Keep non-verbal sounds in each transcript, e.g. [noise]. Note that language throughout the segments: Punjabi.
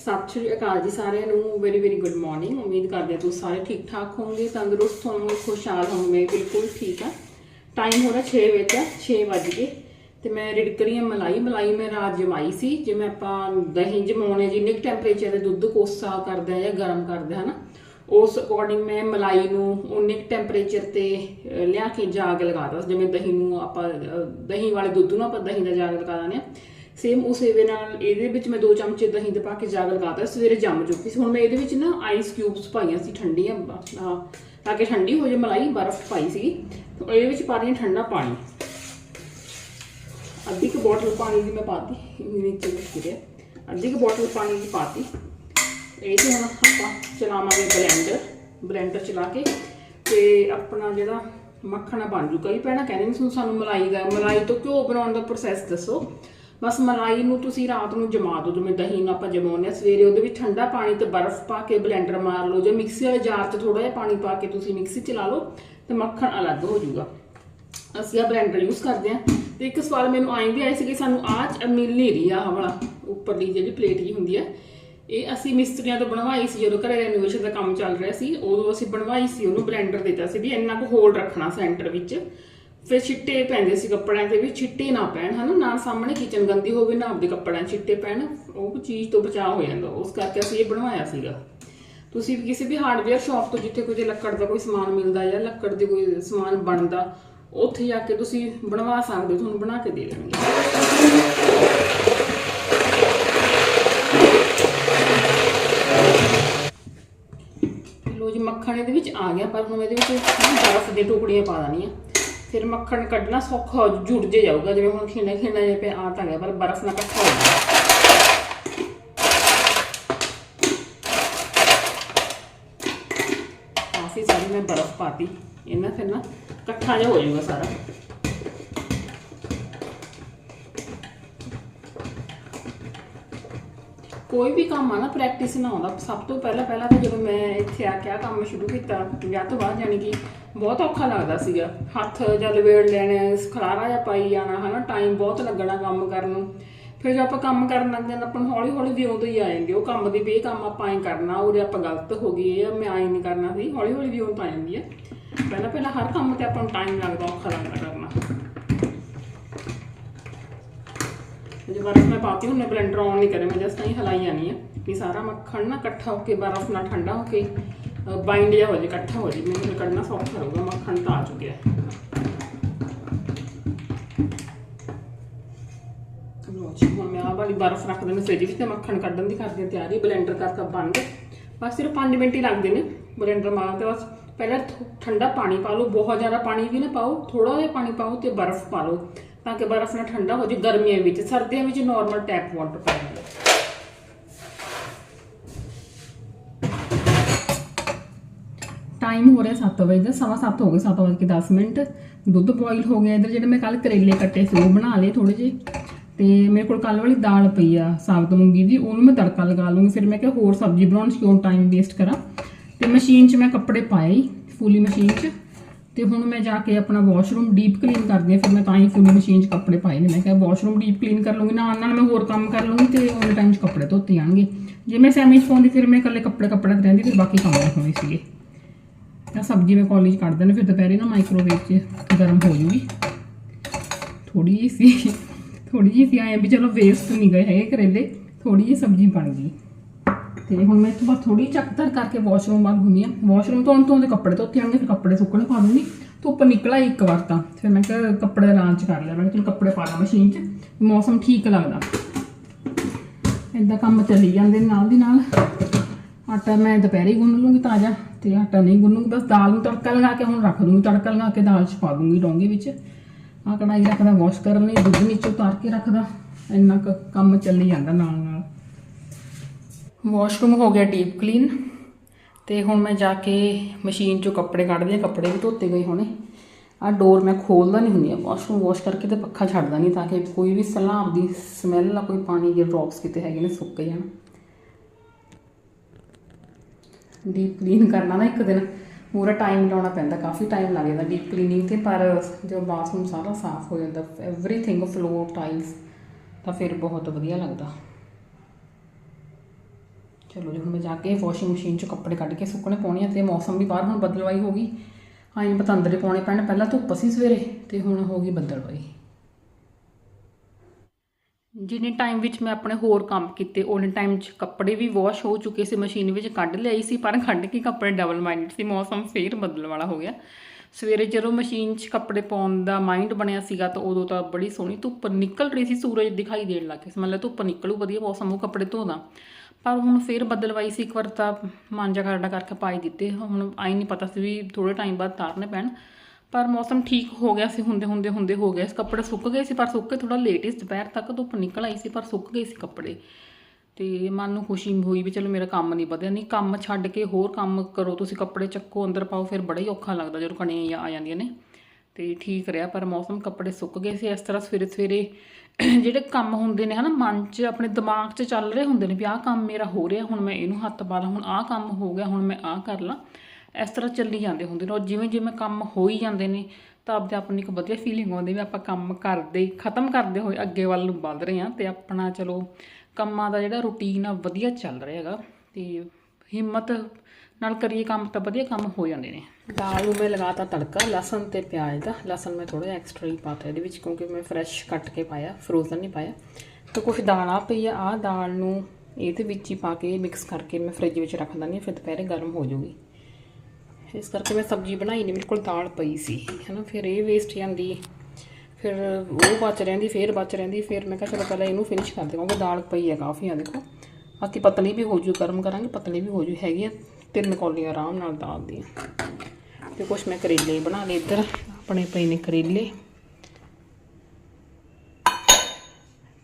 ਸਤਿ ਸ਼੍ਰੀ ਅਕਾਲ ਜੀ ਸਾਰਿਆਂ ਨੂੰ ਵੈਰੀ ਵੈਰੀ ਗੁੱਡ ਮਾਰਨਿੰਗ ਉਮੀਦ ਕਰਦੇ ਹਾਂ ਤੁਸੀਂ ਸਾਰੇ ਠੀਕ ਠਾਕ ਹੋਵੋਗੇ, ਤੰਦਰੁਸਤ ਹੋਵੋਗੇ, ਖੁਸ਼ਹਾਲ ਹੋਵੋਗੇ, ਬਿਲਕੁਲ ਠੀਕ ਆ। ਟਾਈਮ ਹੋ ਰਿਹਾ 6 ਵਜੇ ਦਾ 6 ਵੱਜ ਗਏ। ਤੇ ਮੈਂ ਰਿੜਕ ਰਹੀ ਹਾਂ ਮਲਾਈ ਮਲਾਈ ਮੈਂ ਰਾਤ ਜਮਾਈ ਸੀ। ਜਿਵੇਂ ਆਪਾਂ ਦਹੀਂ ਜਮਾਉਣੇ, ਜਿੰਨੇ ਕੁ ਟੈਂਪਰੇਚਰ 'ਤੇ ਦੁੱਧ ਕੋਸਾ ਕਰਦੇ ਆ ਜਾਂ ਗਰਮ ਕਰਦੇ ਆ, ਹਨਾ, ਉਸ ਅਕੋਰਡਿੰਗ ਮੈਂ ਮਲਾਈ ਨੂੰ ਉਨੇ ਟੈਂਪਰੇਚਰ ਤੇ ਲਿਆ ਕੇ ਜਾਗ ਲਗਾਦਾ ਜਿਵੇਂ ਦਹੀਂ ਨੂੰ ਆਪਾਂ ਦਹੀਂ ਵਾਲੇ ਦੁੱਧ ਨੂੰ ਆਪਾਂ ਦਹੀਂ ਦਾ ਜਾਗ ਲਗਾ ਦਿੰਦੇ ਆ। ਸੇਮ ਉਸੇ ਵੇ ਨਾਲ ਇਹਦੇ ਵਿੱਚ ਮੈਂ ਦੋ ਚਮਚੇ ਦਹੀਂ ਦੇ ਪਾ ਕੇ ਜਾਗ ਲਗਾਤਾ ਸਵੇਰੇ ਜੰਮ ਚੁੱਕੀ ਸੀ। ਹੁਣ ਮੈਂ ਇਹਦੇ ਵਿੱਚ ਨਾ ਆਈਸ ਕਿਊਬਸ ਪਾਈਆਂ ਸੀ ਠੰਡੀਆਂ ਆਹ, ਤਾਂ ਕਿ ਠੰਡੀ ਹੋ ਜਾਏ ਮਲਾਈ ਬਰਫ਼ ਪਾਈ ਸੀ ਇਹਦੇ ਵਿੱਚ ਪਾ ਰਹੀ ਠੰਡਾ ਪਾਣੀ। ਅੱਧੀ ਕੁ ਬੋਟਲ ਪਾਣੀ ਦੀ ਮੈਂ ਪਾਤੀ ਨੀਚੇ ਰੱਖੀ ਰਿਹਾ ਅੱਧੀ ਕੁ ਬੋਟਲ ਪਾਣੀ ਦੀ ਪਾਤੀ। ਇਹ ਤੇ ਹੁਣ ਆਪਾਂ ਚਲਾਵਾਂਗੇ ਬਲੈਂਡਰ ਬਲੈਂਡਰ ਚਲਾ ਕੇ ਤੇ ਆਪਣਾ ਜਿਹੜਾ ਮੱਖਣ ਬਣ ਜੂਗਾ ਇਹ ਪਹਿਲਾਂ ਕਹਿੰਦੇ ਨੇ ਤੁਹਾਨੂੰ ਸਾਨੂੰ ਮਲਾਈ ਦਾ ਮਲਾਈ ਤੋਂ ਘਿਓ ਬਣਾਉਣ ਦਾ ਪ੍ਰੋਸੈਸ ਦੱਸੋ। ਬਸ ਮਲਾਈ ਨੂੰ ਤੁਸੀਂ ਰਾਤ ਨੂੰ ਜਮਾ ਦਿਓ, ਜਿਵੇਂ ਦਹੀਂ ਨੂੰ ਆਪਾਂ ਜਮਾਉਂਦੇ ਆ ਸਵੇਰੇ ਉਹਦੇ ਵਿੱਚ ਠੰਡਾ ਪਾਣੀ ਤੇ ਬਰਫ਼ ਪਾ ਕੇ ਬਲੈਂਡਰ ਮਾਰ ਲਓ, ਜਾਂ ਮਿਕਸੀ ਵਾਲੇ ਜਾਰ 'ਚ ਥੋੜਾ ਜਿਹਾ ਪਾਣੀ ਪਾ ਕੇ ਤੁਸੀਂ ਮਿਕਸੀ ਚਲਾ ਲਓ ਤੇ ਮੱਖਣ ਅਲੱਗ ਹੋ ਜਾਊਗਾ। ਅਸੀਂ ਆ ਬਲੈਂਡਰ ਯੂਜ਼ ਕਰਦੇ ਆ ਤੇ ਇੱਕ ਸਵਾਲ ਮੈਨੂੰ ਆਏ ਵੀ ਆਏ ਸੀ ਕਿ ਸਾਨੂੰ ਆਹ ਮਿਲ ਨਹੀਂ ਰਹੀ ਆ ਆਹ ਵਾਲਾ, ਉੱਪਰਲੀ ਜਿਹੜੀ ਪਲੇਟ ਜੀ ਹੁੰਦੀ ਆ ਇਹ ਅਸੀਂ ਮਿਸਤਰੀਆਂ ਤੋਂ ਬਣਵਾਈ ਸੀ, ਜਦੋਂ ਘਰੇ ਰੈਨੋਵੇਸ਼ਨ ਦਾ ਕੰਮ ਚੱਲ ਰਿਹਾ ਸੀ, ਉਦੋਂ ਅਸੀਂ ਬਣਵਾਈ ਸੀ, ਉਹਨੂੰ ਬਲੈਂਡਰ ਦਿੱਤਾ ਸੀ ਵੀ ਇੰਨਾ ਕੁ ਹੋਲ ਰੱਖਣਾ ਸੈਂਟਰ ਵਿੱਚ। ਫਿਰ ਛਿੱਟੇ ਪੈਂਦੇ ਸੀ ਕੱਪੜਿਆਂ ਤੇ ਵੀ, ਛਿੱਟੇ ਨਾ ਪੈਣ, ਹਨਾ? ਨਾ ਸਾਹਮਣੇ ਕਿਚਨ ਗੰਦੀ ਹੋਵੇ, ਨਾ ਆਪਦੇ ਕੱਪੜਿਆਂ 'ਚ ਛਿੱਟੇ ਪੈਣ, ਉਹ ਚੀਜ਼ ਤੋਂ ਬਚਾਅ ਹੋ ਜਾਂਦਾ। ਉਸ ਕਰਕੇ ਅਸੀਂ ਇਹ ਬਣਵਾਇਆ ਸੀਗਾ। ਤੁਸੀਂ ਵੀ ਕਿਸੇ ਵੀ ਹਾਰਡਵੇਅਰ ਸ਼ਾਪ ਤੋਂ ਜਿੱਥੇ ਕੋਈ ਲੱਕੜ ਦਾ ਕੋਈ ਸਮਾਨ ਮਿਲਦਾ ਜਾਂ ਲੱਕੜ ਦੇ ਕੋਈ ਸਮਾਨ ਬਣਦਾ, ਉੱਥੇ ਜਾ ਕੇ ਤੁਸੀਂ ਬਣਵਾ ਸਕਦੇ ਹੋ, ਤੁਹਾਨੂੰ ਬਣਾ ਕੇ ਦੇ ਦੇਣਗੇ। ਲੋ ਜੀ, ਮੱਖਣ ਇਹਦੇ ਵਿੱਚ ਆ ਗਿਆ, ਪਰ ਹੁਣ ਇਹਦੇ ਵਿੱਚ ਨਾ ਬਰਫ਼ ਦੀਆਂ ਟੁਕੜੀਆਂ ਪਾ ਦੇਣੀਆਂ। ਫਿਰ ਮੱਖਣ ਕੱਢਣਾ ਸੌਖਾ ਹੋ ਜੁੜ ਜੇ ਜਾਊਗਾ, ਜਿਵੇਂ ਹੁਣ ਖਿੰਡੇ ਖਿੰਡੇ ਜਿਹੇ ਪੇ ਆ ਤਾਂ ਗਿਆ, ਪਰ ਬਰਫ਼ ਨਾਲ ਇਕੱਠਾ ਹੋ ਜਾਊਗਾ। ਕਾਫੀ ਸਾਰੀ ਮੈਂ ਬਰਫ਼ ਪਾਤੀ, ਇਹਨਾਂ ਫਿਰ ਨਾ ਇਕੱਠਾ ਜਿਹਾ ਹੋ ਜਾਊਗਾ ਸਾਰਾ। ਕੋਈ ਵੀ ਕੰਮ ਆ ਨਾ ਪ੍ਰੈਕਟਿਸ ਨਾ ਆਉਂਦਾ। ਸਭ ਤੋਂ ਪਹਿਲਾਂ ਪਹਿਲਾਂ ਤਾਂ ਜਦੋਂ ਮੈਂ ਇੱਥੇ ਆ ਕੇ ਆਹ ਕੰਮ ਸ਼ੁਰੂ ਕੀਤਾ, ਵਿਆਹ ਤੋਂ ਬਾਅਦ ਯਾਨੀ ਕਿ ਬਹੁਤ ਔਖਾ ਲੱਗਦਾ ਸੀਗਾ। ਹੱਥ ਜਾਂ ਲਵੇੜ ਲੈਣੇ ਖਲਾਰਾ ਜਾਂ ਪਾਈ ਜਾਣਾ, ਹਨਾ ਟਾਈਮ ਬਹੁਤ ਲੱਗਣਾ ਕੰਮ ਕਰਨ ਨੂੰ। ਫਿਰ ਜਦੋਂ ਆਪਾਂ ਕੰਮ ਕਰਨ ਲੱਗਦੇ ਹਾਂ ਆਪਾਂ ਨੂੰ ਹੌਲੀ ਹੌਲੀ ਵਿਉਂ ਤੋਂ ਹੀ ਆ ਜਾਂਦੀ ਉਹ ਕੰਮ ਦੀ ਵੀ ਇਹ ਕੰਮ ਆਪਾਂ ਐਂ ਕਰਨਾ ਉਹਦੇ ਆਪਾਂ ਗਲਤ ਹੋ ਗਏ ਇਹ ਮੈਂ ਐਂ ਨਹੀਂ ਕਰਨਾ ਸੀ। ਹੌਲੀ ਹੌਲੀ ਵਿਉਂ ਪਾ ਜਾਂਦੀ ਆ। ਪਹਿਲਾਂ ਪਹਿਲਾਂ ਹਰ ਕੰਮ ਤੇ ਆਪਾਂ ਨੂੰ ਟਾਈਮ ਲੱਗਦਾ, ਔਖਾ ਲੱਗਦਾ ਕਰਨਾ। ਜੇ ਬਰਫ਼ ਮੈਂ ਪਾਤੀ, ਹੁਣ ਮੈਂ ਬਲੈਂਡਰ ਆਨ ਨਹੀਂ ਕਰੇ ਮੈਂ ਜਸਟ ਨਹੀਂ ਹਲਾਈ ਜਾਣੀ ਹੈ ਕਿ ਸਾਰਾ ਮੱਖਣ ਨਾ ਇਕੱਠਾ ਹੋ ਕੇ, ਬਰਫ਼ ਨਾਲ ਠੰਡਾ ਹੋ ਕੇ ਬਾਈਂਡ ਜਿਹਾ ਹੋ ਜੇ ਇਕੱਠਾ ਹੋ ਜੇ ਮੈਨੂੰ ਫਿਰ ਕੱਢਣਾ ਸੌਖਾ ਰਹੂਗਾ, ਮੱਖਣ ਤਾਂ ਆ ਚੁੱਕਿਆ। ਹੈ ਜੀ, ਹੁਣ ਮੈਂ ਆਹ ਵਾਲੀ ਬਰਫ਼ ਰੱਖ ਦੇਣੀ ਫ੍ਰਿਜ ਵਿੱਚ ਤੇ ਮੱਖਣ ਕੱਢਣ ਦੀ ਕਰਦੀ ਹਾਂ ਤਿਆਰੀ ਬਲੈਂਡਰ ਕਰਤਾ ਬੰਦ। ਬਸ ਸਿਰਫ 5 ਮਿੰਟ ਹੀ ਲੱਗਦੇ ਨੇ ਬਲੈਂਡਰ ਮਾਰਨ ਤੇ, ਬਸ ਪਹਿਲਾਂ ਠੰਡਾ ਪਾਣੀ ਪਾ ਲਓ, ਬਹੁਤ ਜ਼ਿਆਦਾ ਪਾਣੀ ਵੀ ਨਾ ਪਾਓ ਥੋੜਾ ਜਿਹਾ ਪਾਣੀ ਪਾਓ ਤੇ ਬਰਫ਼ ਪਾ ਲਓ, ਤਾਂ ਕਿ ਬਰਫ਼ ਨਾ ਠੰਡਾ ਹੋ ਜੇ ਗਰਮੀਆਂ ਵਿੱਚ, ਸਰਦੀਆਂ ਵਿੱਚ ਨਾਰਮਲ ਟੈਪ ਵਾਟਰ ਪਾਓ। ਟਾਈਮ ਹੋ ਰਿਹਾ 7 ਵਜੇ ਦਾ, ਸਵਾ 7 ਹੋ ਗਏ 7 ਵਜੇ ਕੇ 10 ਮਿੰਟ। ਦੁੱਧ ਬੋਇਲ ਹੋ ਗਿਆ ਇਧਰ, ਜਿਹੜੇ ਮੈਂ ਕੱਲ ਕਰੇਲੇ ਕੱਟੇ ਸੀ, ਉਹ ਬਣਾ ਲਏ ਥੋੜੇ ਜਿਹੇ। ਤੇ ਮੇਰੇ ਕੋਲ ਕੱਲ ਵਾਲੀ ਦਾਲ ਪਈ ਆ, ਸਾਬਤ ਮੂੰਗੀ ਦੀ, ਉਹਨੂੰ ਮੈਂ ਤੜਕਾ ਲਗਾ ਲੂੰਗੀ। ਫਿਰ ਮੈਂ ਕਿਹਾ ਹੋਰ ਸਬਜ਼ੀ ਬਣਾਉਣ 'ਚ ਕਿਉਂ ਟਾਈਮ ਵੇਸਟ ਕਰਾਂ? ਤੇ ਮਸ਼ੀਨ 'ਚ ਮੈਂ ਕੱਪੜੇ ਪਾਏ, ਫੁੱਲੀ ਮਸ਼ੀਨ 'ਚ। ਤੇ ਹੁਣ ਮੈਂ ਜਾ ਕੇ ਆਪਣਾ ਵਾਸ਼ਰੂਮ ਡੀਪ ਕਲੀਨ ਕਰਦੀ ਹਾਂ, ਫਿਰ ਮੈਂ ਤਾਂ ਹੀ ਫੁੱਲੀ ਮਸ਼ੀਨ 'ਚ ਕੱਪੜੇ ਪਾਏ ਨੇ। ਮੈਂ ਕਿਹਾ ਵਾਸ਼ਰੂਮ ਡੀਪ ਕਲੀਨ ਕਰ ਲੂੰਗੀ, ਨਾਲ ਨਾਲ ਮੈਂ ਹੋਰ ਕੰਮ ਕਰ ਲੂੰਗੀ ਤੇ ਉਹਨੇ ਟਾਈਮ 'ਚ ਕੱਪੜੇ ਧੋਤੇ ਜਾਣਗੇ। ਜੇ ਮੈਂ ਸੈਮੀ 'ਚ ਪਾਉਂਦੀ, ਫਿਰ ਮੈਂ ਇਕੱਲੇ ਕੱਪੜੇ ਕੱਪੜੇ ਰਹਿੰਦੀ ਫਿਰ ਬਾਕੀ ਕੰਮ ਨਹੀਂ ਹੋਣੇ ਸੀਗੇ। ਤਾਂ ਸਬਜ਼ੀ ਮੈਂ ਕਾਲਜ ਕੱਢ ਦੇਣੀ ਫਿਰ ਦੁਪਹਿਰੇ ਨਾ ਮਾਈਕ੍ਰੋਵੇਵ 'ਚ ਗਰਮ ਹੋ ਜੂਗੀ। ਥੋੜੀ ਜਿਹੀ ਸੀ ਥੋੜੀ ਜਿਹੀ ਸੀ ਆਏ ਵੀ ਚਲੋ ਵੇਸਟ ਨਹੀਂ ਗਏ ਹੈਗੇ ਕਰੇਲੇ ਥੋੜੀ ਜਿਹੀ ਸਬਜ਼ੀ ਬਣ ਗਈ। ਤੇ ਹੁਣ ਮੈਂ ਇਸ ਤੋਂ ਬਾਅਦ ਥੋੜੀ ਚੱਕਤਰ ਕਰਕੇ ਵਾਸ਼ਰੂਮ ਵੱਲ ਹੁੰਦੀ ਆ ਵਾਸ਼ਰੂਮ ਤੋਂ ਤੋਂ ਦੇ ਕੱਪੜੇ ਧੋਤੇ ਆਣਗੇ ਫਿਰ ਕੱਪੜੇ ਸੁੱਕਣੇ ਪਾ ਦੂੰਗੀ। ਧੁੱਪ ਨਿਕਲਾ ਇੱਕ ਵਾਰ ਤਾਂ, ਫਿਰ ਮੈਂ ਕਿਹਾ ਕੱਪੜੇ ਲਾਂਚ ਕਰ ਲਿਆ। ਮੈਂ ਕਿਹਾ ਚਲ ਕੱਪੜੇ ਪਾ ਲਾਂ ਮਸ਼ੀਨ 'ਚ, ਮੌਸਮ ਠੀਕ ਲੱਗਦਾ। ਏਦਾਂ ਕੰਮ ਚੱਲੀ ਜਾਂਦੇ ਨਾਲ ਦੀ ਨਾਲ। ਆਟਾ ਮੈਂ ਦੁਪਹਿਰੇ ਹੀ ਗੁੰਨ ਲੂੰਗੀ ਤਾਜ਼ਾ ਤੇ ਆਟਾ ਨਹੀਂ ਗੁੰਨੂੰਗੀ, ਬਸ ਦਾਲ ਨੂੰ ਤੜਕਾ ਲਗਾ ਕੇ ਹੁਣ ਰੱਖ ਦੂੰਗੀ ਤੜਕਾ ਲਗਾ ਕੇ ਦਾਲ 'ਚ ਪਾ ਦੂੰਗੀ ਡੋਂਗੇ ਵਿੱਚ। ਆ ਕੜਾਈ ਰੱਖਦਾ ਵਾਸ਼ ਕਰਨ ਲਈ ਦੁੱਧ ਨੀਚੇ ਉਤਾਰ ਕੇ ਰੱਖਦਾ ਇੰਨਾ ਕੁ ਕੰਮ ਚੱਲੀ ਜਾਂਦਾ ਨਾਲ ਨਾਲ। ਵਾਸ਼ਰੂਮ ਹੋ ਗਿਆ ਡੀਪ ਕਲੀਨ ਤੇ ਹੁਣ ਮੈਂ ਜਾ ਕੇ ਮਸ਼ੀਨ 'ਚੋਂ ਕੱਪੜੇ ਕੱਢਦੀ ਹਾਂ, ਕੱਪੜੇ ਵੀ ਧੋਤੇ ਗਏ ਹੋਣੇ। ਆ ਡੋਰ ਮੈਂ ਖੋਲਦਾ ਨਹੀਂ ਹੁੰਦੀ ਆ ਵਾਸ਼ਰੂਮ ਵਾਸ਼ ਕਰਕੇ ਤੇ ਪੱਖਾ ਛੱਡਦਾ ਨਹੀਂ ਤਾਂ ਕਿ ਕੋਈ ਵੀ ਸਲਾਬ ਦੀ ਸਮੈਲ ਆ, ਕੋਈ ਪਾਣੀ ਦੇ ਡ੍ਰੌਪਸ ਕਿਤੇ ਹੈਗੇ ਨੇ ਸੁੱਕ ਜਾਣ। ਡੀਪ ਕਲੀਨ ਕਰਨਾ ਨਾ ਇੱਕ ਦਿਨ। ਪੂਰਾ ਟਾਈਮ ਲਾਉਣਾ ਪੈਂਦਾ, ਕਾਫੀ ਟਾਈਮ ਲੱਗ ਜਾਂਦਾ ਡੀਪ ਕਲੀਨਿੰਗ ਤੇ, ਪਰ ਜਦੋਂ ਬਾਥਰੂਮ ਸਾਰਾ ਸਾਫ਼ ਹੋ ਜਾਂਦਾ ਐਵਰੀਥਿੰਗ ਫਲੋਰ ਟਾਈਲਸ ਤਾਂ ਫਿਰ ਬਹੁਤ ਵਧੀਆ ਲੱਗਦਾ। ਚਲੋ ਜੀ, ਹੁਣ ਮੈਂ ਜਾ ਕੇ ਵਾਸ਼ਿੰਗ ਮਸ਼ੀਨ 'ਚ ਕੱਪੜੇ ਕੱਢ ਕੇ ਸੁੱਕਣੇ ਪਾਉਣੇ ਆ ਤੇ ਮੌਸਮ ਵੀ ਬਾਹਰ ਹੁਣ ਬਦਲਵਾਈ ਹੋ ਗਈ। ਹਾਂ ਇਹ ਅੰਦਰੇ ਪਾਉਣੇ ਪੈਣ, ਪਹਿਲਾਂ ਧੁੱਪ ਸੀ ਸਵੇਰੇ ਤੇ ਹੁਣ ਹੋ ਗਈ ਬੱਦਲਵਾਈ। ਜਿੰਨੇ ਟਾਈਮ ਵਿੱਚ ਮੈਂ ਆਪਣੇ ਹੋਰ ਕੰਮ ਕੀਤੇ, ਉਹਨੇ ਟਾਈਮ 'ਚ ਕੱਪੜੇ ਵੀ ਵਾਸ਼ ਹੋ ਚੁੱਕੇ ਸੀ ਮਸ਼ੀਨ ਵਿੱਚ ਕੱਢ ਲਿਆਈ ਸੀ, ਪਰ ਕੱਢ ਕੇ ਕੱਪੜੇ ਡਬਲ ਮਾਈਂਡ ਸੀ, ਮੌਸਮ ਫੇਰ ਬਦਲਣ ਵਾਲਾ ਹੋ ਗਿਆ। ਸਵੇਰੇ ਜਦੋਂ ਮਸ਼ੀਨ 'ਚ ਕੱਪੜੇ ਪਾਉਣ ਦਾ ਮਾਈਂਡ ਬਣਿਆ ਸੀਗਾ, ਤਾਂ ਉਦੋਂ ਤਾਂ ਬੜੀ ਸੋਹਣੀ ਧੁੱਪ ਨਿਕਲ ਰਹੀ ਸੀ, ਸੂਰਜ ਦਿਖਾਈ ਦੇਣ ਲੱਗ ਗਿਆ ਸੀ। ਮਤਲਬ ਧੁੱਪ ਨਿਕਲੂ, ਵਧੀਆ ਮੌਸਮ ਉਹ ਕੱਪੜੇ ਧੋਦਾ ਪਰ ਹੁਣ ਫੇਰ ਬਦਲਵਾਈ ਸੀ, ਇੱਕ ਵਾਰ ਤਾਂ ਮਾਂਜਾ ਕਰਡਾ ਕਰਕੇ ਪਾਈ ਦਿੱਤੇ, ਹੁਣ ਆਈ ਨਹੀਂ ਪਤਾ ਸੀ ਵੀ ਥੋੜੇ ਟਾਈਮ ਬਾਅਦ ਤਾਰਨੇ ਪੈਣ। ਪਰ ਮੌਸਮ ਠੀਕ ਹੋ ਗਿਆ ਸੀ, ਹੁੰਦੇ ਹੁੰਦੇ ਹੁੰਦੇ ਹੋ ਗਿਆ ਸੀ। ਕੱਪੜੇ ਸੁੱਕ ਗਏ ਸੀ, ਪਰ ਸੁੱਕ ਕੇ ਥੋੜਾ ਲੇਟ ਹੀ ਦੁਪਹਿਰ ਤੱਕ ਧੁੱਪ ਨਿਕਲ ਆਈ ਸੀ, ਪਰ ਸੁੱਕ ਗਏ ਸੀ ਕੱਪੜੇ। ਤੇ ਮਨ ਨੂੰ ਖੁਸ਼ੀ ਹੋਈ ਵੀ ਚਲੋ ਮੇਰਾ ਕੰਮ ਨਹੀਂ ਵਧਿਆ। ਨਹੀਂ, ਕੰਮ ਛੱਡ ਕੇ ਹੋਰ ਕੰਮ ਕਰੋ, ਤੁਸੀਂ ਕੱਪੜੇ ਚੱਕੋ, ਅੰਦਰ ਪਾਓ, ਫਿਰ ਬੜਾ ਹੀ ਔਖਾ ਲੱਗਦਾ ਜਦੋਂ ਕਣੀਆਂ ਆ ਜਾਂਦੀਆਂ ਨੇ। ਤੇ ਠੀਕ ਰਿਹਾ, ਪਰ ਮੌਸਮ ਕੱਪੜੇ ਸੁੱਕ ਗਏ ਸੀ। ਇਸ ਤਰ੍ਹਾਂ ਸਵੇਰੇ ਸਵੇਰੇ [clears throat] ਜਿਹੜੇ ਕੰਮ ਹੁੰਦੇ ਨੇ ਹਨਾ, ਮਨ 'ਚ, ਆਪਣੇ ਦਿਮਾਗ 'ਚ ਚੱਲ ਰਹੇ ਹੁੰਦੇ ਨੇ ਵੀ ਆਹ ਕੰਮ ਮੇਰਾ ਹੋ ਰਿਹਾ, ਹੁਣ ਮੈਂ ਇਹਨੂੰ ਹੱਥ ਪਾ ਲਾਂ, ਹੁਣ ਆਹ ਕੰਮ ਹੋ ਗਿਆ, ਹੁਣ ਮੈਂ ਆਹ ਕਰ ਲਾਂ। ਇਸ ਤਰ੍ਹਾਂ ਚੱਲੀ ਜਾਂਦੇ ਹੁੰਦੇ ਨੇ ਔਰ ਜਿਵੇਂ ਜਿਵੇਂ ਕੰਮ ਹੋ ਹੀ ਜਾਂਦੇ ਨੇ, ਤਾਂ ਆਪਦੇ ਆਪ ਨੂੰ ਇੱਕ ਵਧੀਆ ਫੀਲਿੰਗ ਆਉਂਦੀ ਵੀ ਆਪਾਂ ਕੰਮ ਕਰਦੇ, ਖਤਮ ਕਰਦੇ ਹੋਏ ਅੱਗੇ ਵੱਲ ਨੂੰ ਵੱਧ ਰਹੇ ਹਾਂ ਤੇ ਆਪਣਾ ਚਲੋ ਕੰਮਾਂ ਦਾ ਜਿਹੜਾ ਰੁਟੀਨ ਆ ਵਧੀਆ ਚੱਲ ਰਿਹਾ ਹੈਗਾ ਤੇ ਹਿੰਮਤ ਨਾਲ ਕਰੀਏ ਕੰਮ ਤਾਂ ਵਧੀਆ ਕੰਮ ਹੋ ਜਾਂਦੇ ਨੇ। ਦਾਲ ਨੂੰ ਮੈਂ ਲਗਾਤਾ ਤੜਕਾ, ਲਸਣ ਤੇ ਪਿਆਜ਼ ਦਾ, ਲਸਣ ਮੈਂ ਥੋੜਾ ਜਿਹਾ ਐਕਸਟਰਾ ਹੀ ਪਾਤਾ ਇਹਦੇ ਵਿੱਚ ਕਿਉਂਕਿ ਮੈਂ ਫਰੈਸ਼ ਕੱਟ ਕੇ ਪਾਇਆ ਫਰੋਜ਼ਨ ਨਹੀਂ ਪਾਇਆ। ਤੇ ਕੁਝ ਦਾਲ ਆ ਪਈ ਆ, ਆਹ ਦਾਲ ਨੂੰ ਇਹਦੇ ਵਿੱਚ ਹੀ ਪਾ ਕੇ ਮਿਕਸ ਕਰਕੇ ਮੈਂ ਫ੍ਰਿਜ ਵਿੱਚ ਰੱਖ ਦਿੰਦੀ ਹਾਂ, ਫਿਰ ਦੁਪਹਿਰੇ ਗਰਮ ਹੋ ਜਾਊਗੀ। ਇਸ ਕਰਕੇ ਮੈਂ ਸਬਜ਼ੀ ਬਣਾਈ ਨਹੀਂ ਮੇਰੇ ਕੋਲ ਦਾਲ ਪਈ ਸੀ, ਹੈਨਾ, ਫਿਰ ਇਹ ਵੇਸਟ ਜਾਂਦੀ। ਫਿਰ ਉਹ ਬਚ ਰਹਿੰਦੀ, ਫਿਰ ਬਚ ਰਹਿੰਦੀ, ਫਿਰ ਮੈਂ ਕਿਹਾ ਚਲੋ ਪਹਿਲਾਂ ਇਹਨੂੰ ਫਿਨਿਸ਼ ਕਰ ਦੇਵਾਂਗੇ, ਦਾਲ ਪਈ ਹੈ ਕਾਫੀ ਆ, ਦੇਖੋ। ਬਾਕੀ ਪਤਲੀ ਵੀ ਹੋ ਜੂ ਗਰਮ ਕਰਾਂਗੇ, ਪਤਲੀ ਵੀ ਹੋ ਜੂ ਹੈਗੀ ਆ ਤਿੰਨ ਕੌਲੀਆਂ ਆਰਾਮ ਨਾਲ ਦਾਲ ਦੀਆਂ ਤੇ ਕੁਛ ਮੈਂ ਕਰੇਲੇ ਬਣਾ ਲਏ ਇੱਧਰ, ਆਪਣੇ ਪਏ ਨੇ ਕਰੇਲੇ।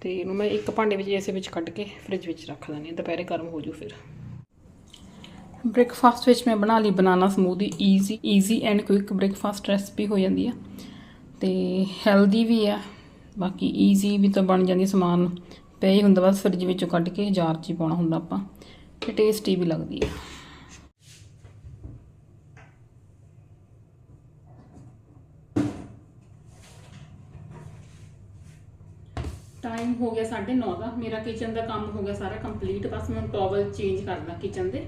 ਤੇ ਇਹਨੂੰ ਮੈਂ ਇੱਕ ਭਾਂਡੇ ਵਿੱਚ ਇਸੇ ਵਿੱਚ ਕੱਢ ਕੇ ਫ੍ਰਿਜ ਵਿੱਚ ਰੱਖ ਦਿੰਦੀ ਹਾਂ, ਦੁਪਹਿਰੇ ਗਰਮ ਹੋ ਜੂ ਫਿਰ। ਬ੍ਰੇਕਫਾਸਟ ਵਿੱਚ ਮੈਂ ਬਣਾ ਲਈ banana smoothie easy easy and quick breakfast recipe ਹੋ ਜਾਂਦੀ ਆ। ਤੇ ਹੈਲਦੀ ਵੀ ਹੈ ਬਾਕੀ ਈਜ਼ੀ ਵੀ ਤਾਂ ਬਣ ਜਾਂਦੀ ਸਮਾਨ। ਪਿਆ ਹੀ ਹੁੰਦਾ ਬਸ ਫ੍ਰਿਜ ਵਿੱਚੋਂ ਕੱਢ ਕੇ ਜਾਰ 'ਚ ਹੀ ਪਾਉਣਾ ਹੁੰਦਾ ਆਪਾਂ, ਤੇ ਟੇਸਟੀ ਵੀ ਲੱਗਦੀ ਆ। ਟਾਈਮ ਹੋ ਗਿਆ 9:30 ਦਾ, ਮੇਰਾ ਕਿਚਨ ਦਾ ਕੰਮ ਹੋ ਗਿਆ ਸਾਰਾ ਕੰਪਲੀਟ ਬਸ ਮੈਂ ਟਾਵਲ ਚੇਂਜ ਕਰਨਾ ਕਿਚਨ ਦੇ।